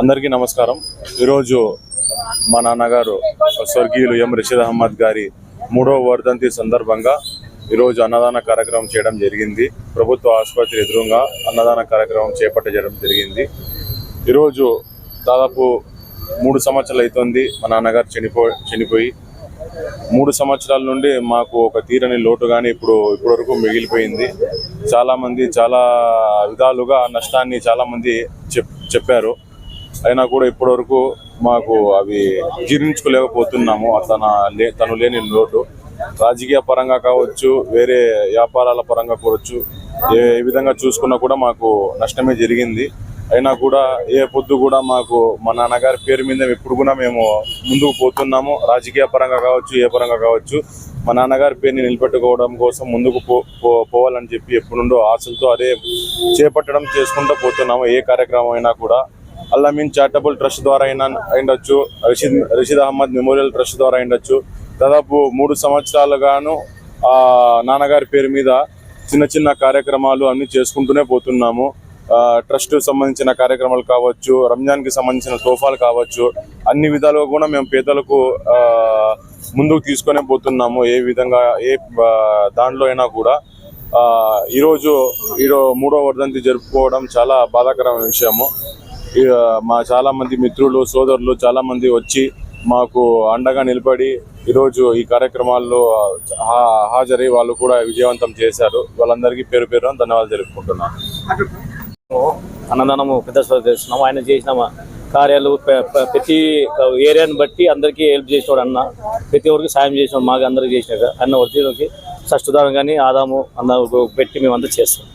అందరికీ నమస్కారం. ఈరోజు మా నాన్నగారు స్వర్గీయులు ఎం రషీద్ అహ్మద్ గారి మూడవ వర్ధంతి సందర్భంగా ఈరోజు అన్నదాన కార్యక్రమం చేయడం జరిగింది. ప్రభుత్వ ఆసుపత్రి ఎదురుగా అన్నదాన కార్యక్రమం చేపట్టడం జరిగింది. ఈరోజు దాదాపు మూడు సంవత్సరాలు అవుతుంది మా నాన్నగారు చనిపో చనిపోయి. మూడు సంవత్సరాల నుండి మాకు ఒక తీరని లోటు కానీ ఇప్పుడు ఇప్పటివరకు మిగిలిపోయింది. చాలామంది చాలా విధాలుగా నష్టాన్ని చాలామంది చెప్ చెప్పారు. అయినా కూడా ఇప్పటివరకు మాకు అవి జీర్ణించుకోలేకపోతున్నాము. తన లే తను లేని లోటు. రాజకీయ పరంగా కావచ్చు వేరే వ్యాపారాల పరంగా కావచ్చు ఏ ఏ విధంగా చూసుకున్నా కూడా మాకు నష్టమే జరిగింది. అయినా కూడా ఏ పొద్దు కూడా మాకు మా నాన్నగారి పేరు మీద ఎప్పుడు కూడా మేము ముందుకు పోతున్నాము. రాజకీయ పరంగా కావచ్చు ఏ పరంగా కావచ్చు మా నాన్నగారి పేరుని నిలబెట్టుకోవడం కోసం ముందుకు పో పోవాలని చెప్పి ఎప్పుడు నుండో ఆశలతో అదే చేపట్టడం చేసుకుంటూ పోతున్నాము. ఏ కార్యక్రమం అయినా కూడా అల్లామీన్ చారిటబుల్ ట్రస్ట్ ద్వారా అయినా అయిండొచ్చు రషీద్ రషీద్ అహ్మద్ మెమోరియల్ ట్రస్ట్ ద్వారా అయిండొచ్చు. దాదాపు మూడు సంవత్సరాలుగాను ఆ నాన్నగారి పేరు మీద చిన్న చిన్న కార్యక్రమాలు అన్ని చేసుకుంటూనే పోతున్నాము. ట్రస్ట్ సంబంధించిన కార్యక్రమాలు కావచ్చు రంజాన్కి సంబంధించిన తోఫాలు కావచ్చు అన్ని విధాలుగా కూడా మేము పేదలకు ముందుకు తీసుకొనే పోతున్నాము. ఏ విధంగా ఏ దాంట్లో అయినా కూడా ఈరోజు ఈరోజు మూడో వర్ధంతి జరుపుకోవడం చాలా బాధాకరమైన విషయము. మా చాలా మంది మిత్రులు సోదరులు చాలా మంది వచ్చి మాకు అండగా నిలబడి ఈరోజు ఈ కార్యక్రమాల్లో హాజరై వాళ్ళు కూడా విజయవంతం చేశారు. వాళ్ళందరికీ పేరు పేరు ధన్యవాదాలు తెలుపుకుంటున్నాను. అన్నదానము పెద్ద చేస్తున్నాము. ఆయన చేసిన కార్యాలు ప్రతి ఏరియాని బట్టి అందరికీ హెల్ప్ చేసినాడు అన్న. ప్రతి ఒక్కరికి సాయం చేసినాడు మాకు అందరికి చేసినాక అన్న వర్తిలోకి సస్తుదానం కానీ ఆదాము అన్న పెట్టి మేము చేస్తాం.